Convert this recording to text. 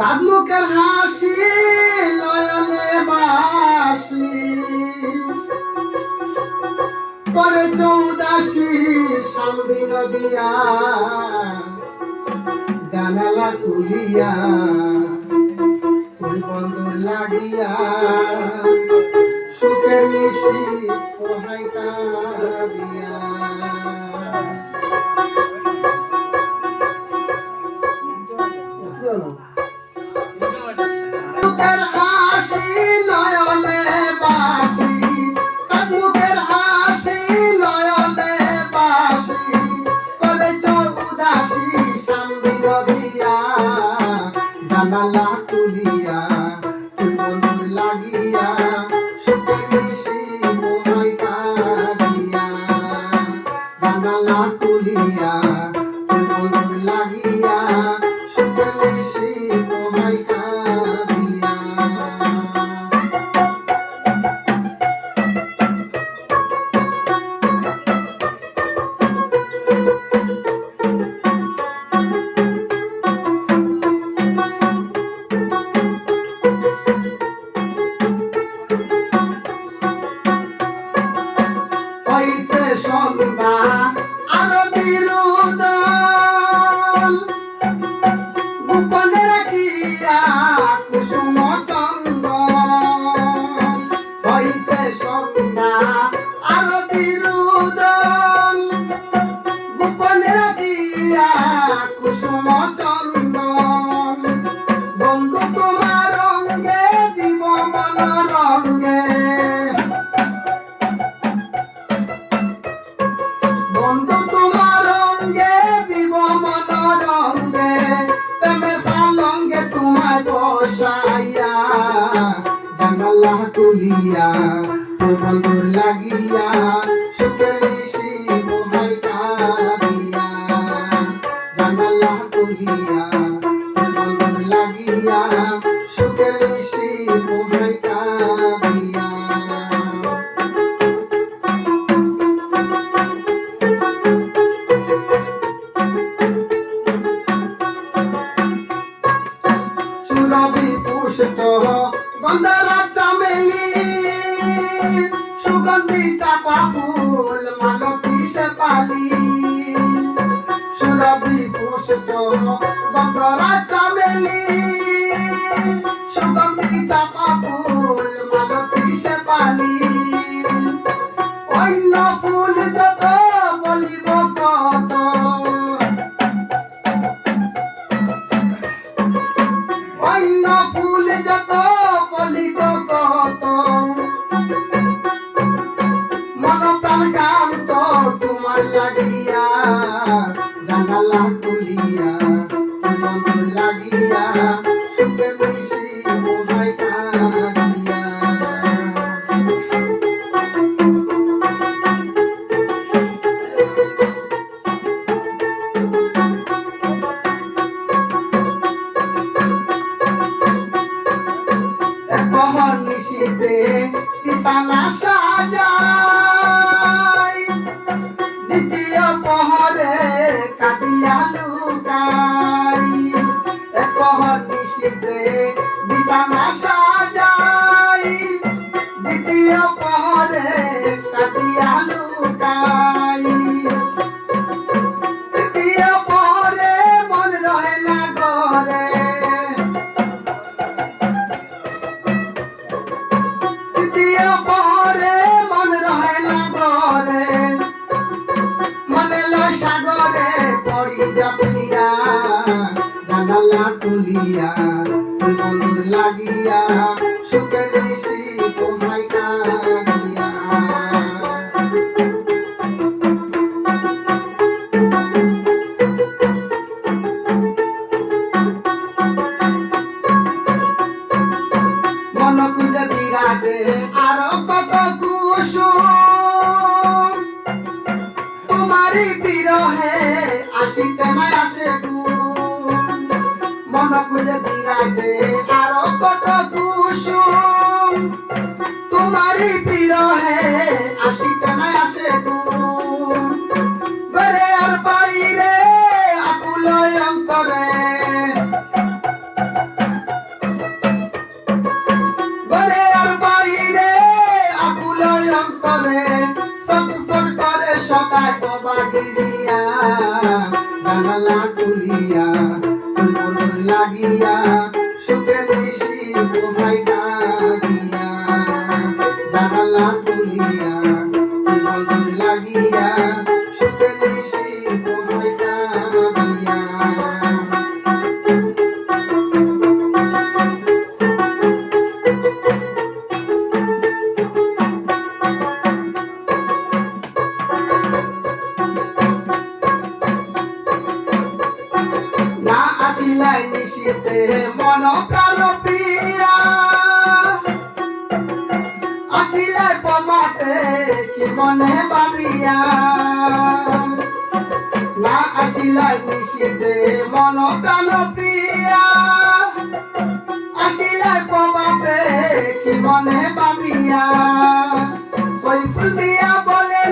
চাঁদমুখের হাসি, নয়নে বাসি। করে চৌদাসি সামরি নদিয়া। জানালা খুলিয়া তুই বন্ধুর লাগিয়া সুখের নিশি পোহাই কাঁদিয়া। জানালা তুলিয়া তোর বন্ধুর লাগিয়া, সুখের নিশি মোহাই কাঁদিয়া। জানালা তুলিয়া তোর বন্ধুর লাগিয়া, সুখের নিশি মোহাই পুষ্ট গন্ধরা চামেলি সুগন্ধি চাপা ফুল মালতী সে পালি। সুরভি পুষ্ট গন্ধরা চামেলি সুগন্ধি চাপা পহর বিশালা সাজাই। দ্বিতীয় পহরে কাটিয়া লুকাই। পহর নিশিতে বিশালা যাপিয়া জানালা তুলিয়া হাসিতে নাই আসে মন খুঁজে বিরাজে আরও কত কুসুম তোমারই পিরণে আসিতে নাই আসে ঘরে তোমাকে। আসিলাই নিশিতে মন প্রাণ প্রিয়া। আসিলাই পমতে কি মনে ভাবিয়া না আসিলাই নিশিতে মন প্রাণ প্রিয়া। আসিলাই পমতে কি মনে ভাবিয়া সৈফুল মিয়া বলে